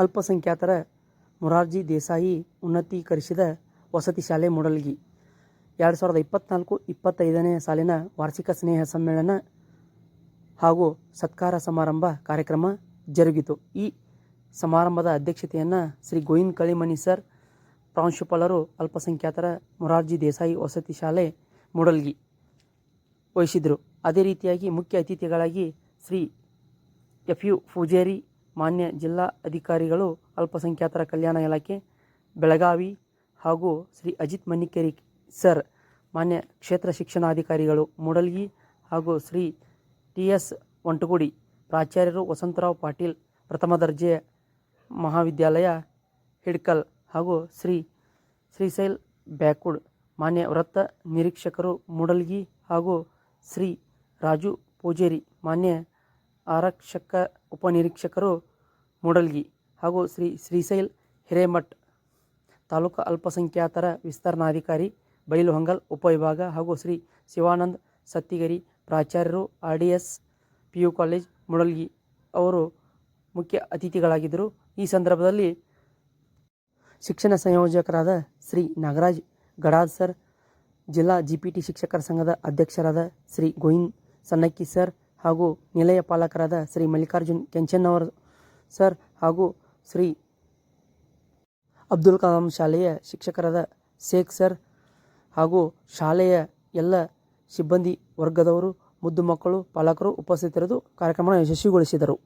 ಅಲ್ಪಸಂಖ್ಯಾತರ ಮೊರಾರ್ಜಿ ದೇಸಾಯಿ ಉನ್ನತೀಕರಿಸಿದ ವಸತಿ ಶಾಲೆ ಮೂಡಲ್ಗಿ. ಎರಡು ಸಾವಿರದ ಇಪ್ಪತ್ತ್ನಾಲ್ಕು ಇಪ್ಪತ್ತೈದನೇ ಸಾಲಿನ ವಾರ್ಷಿಕ ಸ್ನೇಹ ಸಮ್ಮೇಳನ ಹಾಗೂ ಸತ್ಕಾರ ಸಮಾರಂಭ ಕಾರ್ಯಕ್ರಮ ಜರುಗಿತು. ಈ ಸಮಾರಂಭದ ಅಧ್ಯಕ್ಷತೆಯನ್ನು ಶ್ರೀ ಗೋವಿಂದ್ ಕಳಿಮಣಿ ಸರ್, ಪ್ರಾಂಶುಪಾಲರು ಅಲ್ಪಸಂಖ್ಯಾತರ ಮೊರಾರ್ಜಿ ದೇಸಾಯಿ ವಸತಿ ಶಾಲೆ ಮೂಡಲ್ಗಿ ವಹಿಸಿದರು. ಅದೇ ರೀತಿಯಾಗಿ ಮುಖ್ಯ ಅತಿಥಿಗಳಾಗಿ ಶ್ರೀ ಎಫ್ ಯು ಪೂಜೇರಿ ಮಾನ್ಯ ಜಿಲ್ಲಾ ಅಧಿಕಾರಿಗಳು ಅಲ್ಪಸಂಖ್ಯಾತರ ಕಲ್ಯಾಣ ಇಲಾಖೆ, ಬೆಳಗಾವಿ ಹಾಗೂ ಶ್ರೀ ಅಜಿತ್ ಮನ್ನಿಕೇರಿ ಸರ್, ಮಾನ್ಯ ಕ್ಷೇತ್ರ ಶಿಕ್ಷಣಾಧಿಕಾರಿಗಳು ಮೂಡಲ್ಗಿ ಹಾಗೂ ಶ್ರೀ ಟಿ ಎಸ್ ಒಂಟಗುಡಿ, ಪ್ರಾಚಾರ್ಯರು ವಸಂತರಾವ್ ಪಾಟೀಲ್, ಪ್ರಥಮ ದರ್ಜೆ ಮಹಾವಿದ್ಯಾಲಯ, ಹಿಡ್ಕಲ್ ಹಾಗೂ ಶ್ರೀ ಶ್ರೀಶೈಲ್ ಬ್ಯಾಕುಡ್ ಮಾನ್ಯ ವೃತ್ತ ನಿರೀಕ್ಷಕರು ಮೂಡಲ್ಗಿ ಹಾಗೂ ಶ್ರೀ ರಾಜು ಪೂಜೇರಿ, ಮಾನ್ಯ ಆರಕ್ಷಕ ಉಪನಿರೀಕ್ಷಕರು ಮೂಡಲ್ಗಿ ಹಾಗೂ ಶ್ರೀ ಶ್ರೀಶೈಲ್ ಹಿರೇಮಠ್ ತಾಲೂಕು ಅಲ್ಪಸಂಖ್ಯಾತರ ವಿಸ್ತರಣಾಧಿಕಾರಿ ಬೈಲುಹೊಂಗಲ್ ಉಪವಿಭಾಗ ಹಾಗೂ Shri Shivanand ಸತ್ತಿಗರಿ ಪ್ರಾಚಾರ್ಯರು R D S, P U college Mudalgi ಅವರು ಮುಖ್ಯ ಅತಿಥಿಗಳಾಗಿದ್ದರು. ಈ ಸಂದರ್ಭದಲ್ಲಿ ಶಿಕ್ಷಣ ಸಂಯೋಜಕರಾದ ಶ್ರೀ ನಾಗರಾಜ್ ಗಡಾದ್ ಸರ್, ಜಿಲ್ಲಾ ಜಿ ಪಿ ಟಿ ಶಿಕ್ಷಕರ ಸಂಘದ ಅಧ್ಯಕ್ಷರಾದ ಶ್ರೀ ಗೋವಿಂದ್ ಸನ್ನಕ್ಕಿ ಸರ್ ಹಾಗೂ ನಿಲಯ ಪಾಲಕರಾದ ಶ್ರೀ ಮಲ್ಲಿಕಾರ್ಜುನ್ ಕೆಂಚನ್ನವರ್ ಸರ್ ಹಾಗೂ ಶ್ರೀ ಅಬ್ದುಲ್ ಕಲಾಂ ಶಾಲೆಯ ಶಿಕ್ಷಕರಾದ ಶೇಖ್ ಸರ್ ಹಾಗೂ ಶಾಲೆಯ ಎಲ್ಲ ಸಿಬ್ಬಂದಿ ವರ್ಗದವರು, ಮುದ್ದು ಮಕ್ಕಳು, ಪಾಲಕರು ಉಪಸ್ಥಿತರಿದ್ದು ಕಾರ್ಯಕ್ರಮವನ್ನು ಯಶಸ್ವಿಗೊಳಿಸಿದರು.